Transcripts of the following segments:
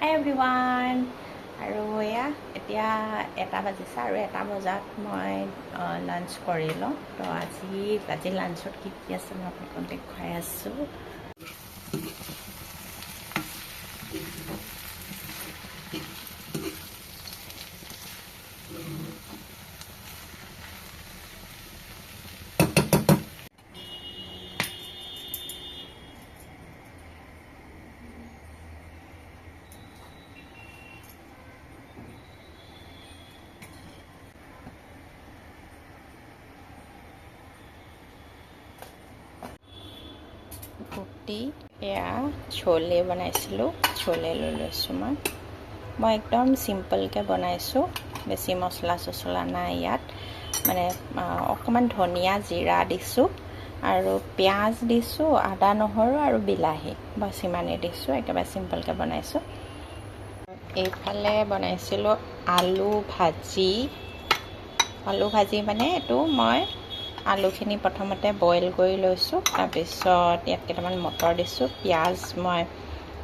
হাই everyone আৰু এয়া এতিয়া এটা বাজিছে আৰু এটা বজাত মই লাঞ্চ কৰি লওঁ তো আজি আজি লাঞ্চত কি কি আছে মই আপোনালোকক দেখুৱাই আছোঁ। ৰুটি এয়া চলে বনাইছিলোঁ চলে লৈ লৈছোঁ মই। মই একদম চিম্পলকৈ বনাইছোঁ বেছি মচলা চচলা নাই ইয়াত। মানে অকণমান ধনিয়া জিৰা দিছোঁ আৰু পিঁয়াজ দিছোঁ আদা নহৰু আৰু বিলাহী। বছ ইমানেই দিছোঁ একেবাৰে চিম্পলকৈ বনাইছোঁ। এইফালে বনাইছিলোঁ আলু ভাজি। আলু ভাজি মানে এইটো মই আলুখিনি প্ৰথমতে বইল কৰি লৈছোঁ তাৰপিছত ইয়াত কেইটামান মটৰ দিছোঁ পিঁয়াজ মই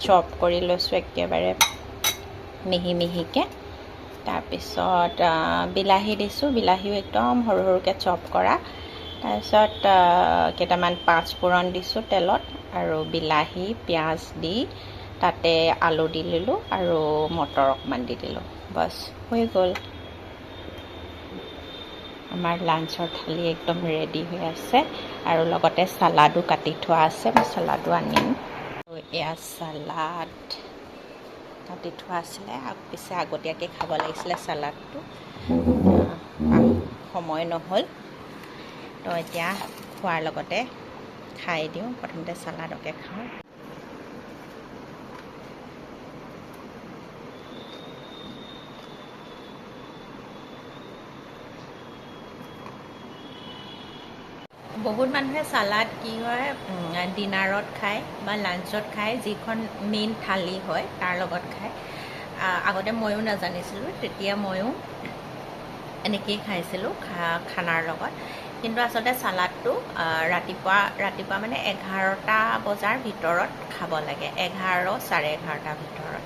চপ কৰি লৈছোঁ একেবাৰে মিহি মিহিকৈ তাৰপিছত বিলাহী দিছোঁ বিলাহীও একদম সৰু সৰুকৈ চপ কৰা তাৰপিছত কেইটামান পাঁচফোৰণ দিছোঁ তেলত আৰু বিলাহী পিঁয়াজ দি তাতে আলু দি দিলোঁ আৰু মটৰ অকণমান দি দিলোঁ বছ হৈ গ'ল। আমাৰ লাঞ্চৰ থালি একদম ৰেডি হৈ আছে। আৰু লগতে চালাডো কাটি থোৱা আছে মই চালাডো আনিম। এয়া চালাড কাটি থোৱা আছিলে। পিছে আগতীয়াকৈ খাব লাগিছিলে চালাডটো। সময় নহ'ল। তো এতিয়া খোৱাৰ লগতে খাই দিওঁ। প্ৰথমতে চালাডকে খাওঁ। বহুত মানুহে চালাড কি হয় ডিনাৰত খায় বা লাঞ্চত খায় যিখন মেইন থালি হয় তাৰ লগত খায়। আগতে ময়ো নাজানিছিলোঁ তেতিয়া ময়ো এনেকেই খাইছিলোঁ খানাৰ লগত। কিন্তু আচলতে চালাডটো ৰাতিপুৱা ৰাতিপুৱা মানে এঘাৰটা বজাৰ ভিতৰত খাব লাগে এঘাৰ চাৰে এঘাৰটাৰ ভিতৰত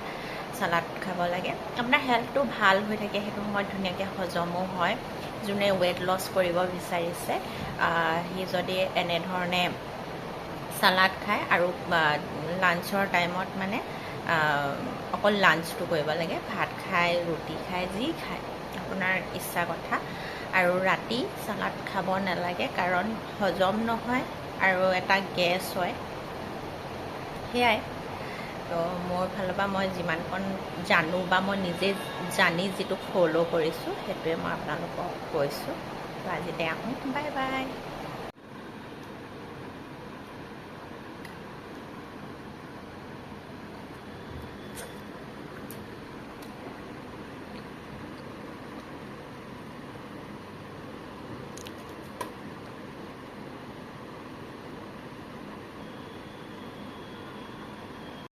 চালাড খাব লাগে। আপোনাৰ হেল্থটো ভাল হৈ থাকে সেইটো সময়ত ধুনীয়াকৈ হজমো হয়। যোনে ৱেইট লছ কৰিব বিচাৰিছে সি যদি এনেধৰণে চালাড খায় আৰু লাঞ্চৰ টাইমত মানে অকল লাঞ্চটো কৰিব লাগে ভাত খায় ৰুটি খায় যি খায় আপোনাৰ ইচ্ছা কথা। আৰু ৰাতি চালাড খাব নালাগে কাৰণ হজম নহয় আৰু এটা গেছ হয়। সেয়াই। তো মোৰ ফালৰ পৰা মই যিমানকণ জানো বা মই নিজে জানি যিটো ফ'ল' কৰিছোঁ সেইটোৱে মই আপোনালোকক কৈছোঁ। তো আজিলৈ আহোঁ বাই বাই